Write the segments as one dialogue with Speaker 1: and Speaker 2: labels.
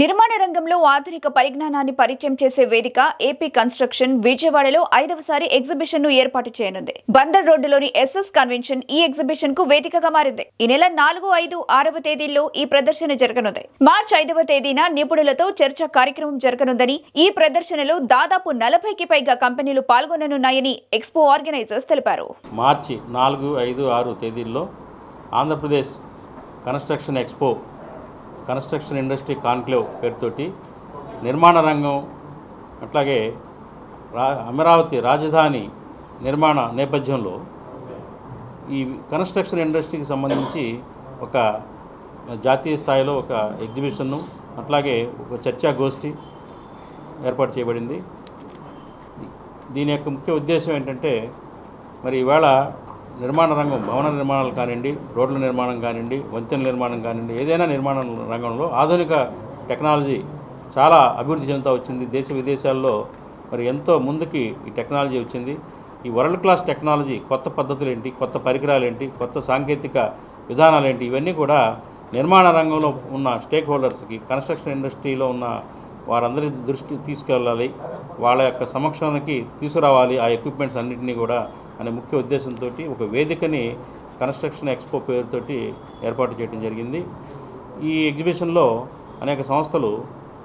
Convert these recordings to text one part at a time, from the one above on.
Speaker 1: నిర్మాణ రంగంలో ఆధునిక పరిజ్ఞానాన్ని పరిచయం చేసే వేదిక ఏపీ కన్స్ట్రక్షన్ విజయవాడలో ఐదవసారి ఎగ్జిబిషన్ను ఏర్పాటు చేయనుంది. బందర్ రోడ్డులోని ఎస్ఎస్ కన్వెన్షన్ ఈ ఎగ్జిబిషన్కు వేదికగా మారింది. ఈ నెల నాలుగు ఐదు ఆరవ తేదీల్లో ఈ ప్రదర్శన జరగనుంది. మార్చి ఐదవ తేదీన నిపుణులతో చర్చ కార్యక్రమం జరగనుందని ఈ ప్రదర్శనలో దాదాపు నలభైకి పైగా కంపెనీలు పాల్గొననున్నాయని ఎక్స్పో ఆర్గనైజర్స్ తెలిపారు.
Speaker 2: మార్చి నాలుగు ఐదు ఆరు తేదీల్లో Andhra Pradesh construction expo construction industry conclave పేరుతోటి నిర్మాణ రంగం అట్లాగే రా అమరావతి రాజధాని నిర్మాణ నేపథ్యంలో ఈ కన్స్ట్రక్షన్ ఇండస్ట్రీకి సంబంధించి ఒక జాతీయ స్థాయిలో ఒక ఎగ్జిబిషన్ను అట్లాగే ఒక చర్చా గోష్ఠి ఏర్పాటు చేయబడింది. దీని యొక్క ముఖ్య ఉద్దేశం ఏంటంటే మరి ఇవాళ నిర్మాణ రంగం భవన నిర్మాణాలు కానివ్వండి రోడ్ల నిర్మాణం కానివ్వండి వంతెన నిర్మాణం కానివ్వండి ఏదైనా నిర్మాణ రంగంలో ఆధునిక టెక్నాలజీ చాలా అభివృద్ధి చెందుతూ వచ్చింది. దేశ విదేశాల్లో మరి ఎంతో ముందుకి ఈ టెక్నాలజీ వచ్చింది. ఈ వరల్డ్ క్లాస్ టెక్నాలజీ కొత్త పద్ధతులు ఏంటి కొత్త పరికరాలు ఏంటి కొత్త సాంకేతిక విధానాలు ఏంటి ఇవన్నీ కూడా నిర్మాణ రంగంలో ఉన్న స్టేక్ హోల్డర్స్కి కన్స్ట్రక్షన్ ఇండస్ట్రీలో ఉన్న వారందరి దృష్టి తీసుకెళ్ళాలి. వాళ్ళ యొక్క సమక్షానికి తీసుకురావాలి ఆ ఎక్విప్మెంట్స్ అన్నింటినీ కూడా. అనే ముఖ్య ఉద్దేశంతో ఒక వేదికని కన్స్ట్రక్షన్ ఎక్స్పో పేరుతోటి ఏర్పాటు చేయడం జరిగింది. ఈ ఎగ్జిబిషన్లో అనేక సంస్థలు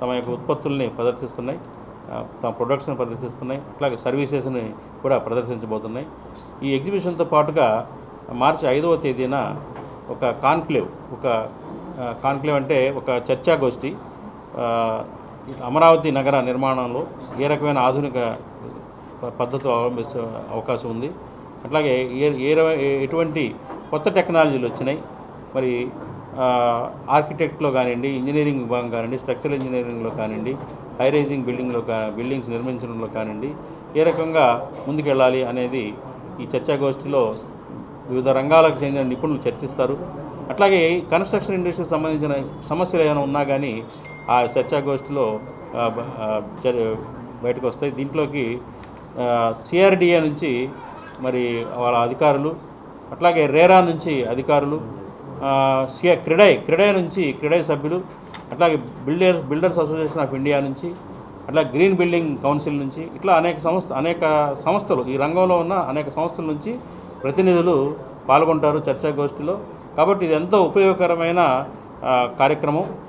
Speaker 2: తమ యొక్క ఉత్పత్తుల్ని ప్రదర్శిస్తున్నాయి. తమ ప్రొడక్ట్స్ని ప్రదర్శిస్తున్నాయి. అట్లాగే సర్వీసెస్ని కూడా ప్రదర్శించబోతున్నాయి. ఈ ఎగ్జిబిషన్తో పాటుగా మార్చి ఐదవ తేదీన ఒక కాన్క్లేవ్ ఒక కాన్క్లేవ్ అంటే ఒక చర్చాగోష్ఠి అమరావతి నగర నిర్మాణంలో ఏ రకమైన ఆధునిక పద్ధతులు అవలంబించే అవకాశం ఉంది. అట్లాగే ఏ ఏ ఎటువంటి కొత్త టెక్నాలజీలు వచ్చినాయి మరి ఆర్కిటెక్ట్లో కానివ్వండి ఇంజనీరింగ్ విభాగం కానివ్వండి స్ట్రక్చరల్ ఇంజనీరింగ్లో కానివ్వండి హై రైజింగ్ బిల్డింగ్లో కా బిల్డింగ్స్ నిర్మించడంలో కానివ్వండి ఏ రకంగా ముందుకెళ్ళాలి అనేది ఈ చర్చాగోష్ఠిలో వివిధ రంగాలకు చెందిన నిపుణులు చర్చిస్తారు. అట్లాగే కన్స్ట్రక్షన్ ఇండస్ట్రీకి సంబంధించిన సమస్యలు ఏమైనా ఉన్నా కానీ ఆ చర్చాగోష్ఠిలో బయటకు వస్తాయి. దీంట్లోకి సిఆర్డిఏ నుంచి మరి వాళ్ళ అధికారులు అట్లాగే రేరా నుంచి అధికారులు సిఆ క్రిడై క్రిడై నుంచి క్రిడై సభ్యులు అట్లాగే builders builders association of India నుంచి అట్లా గ్రీన్ బిల్డింగ్ కౌన్సిల్ నుంచి ఇట్లా అనేక సంస్థ అనేక సంస్థలు ఈ రంగంలో ఉన్న అనేక సంస్థల నుంచి ప్రతినిధులు పాల్గొంటారు చర్చాగోష్ఠిలో కాబట్టి ఇది ఎంతో ఉపయోగకరమైన కార్యక్రమం.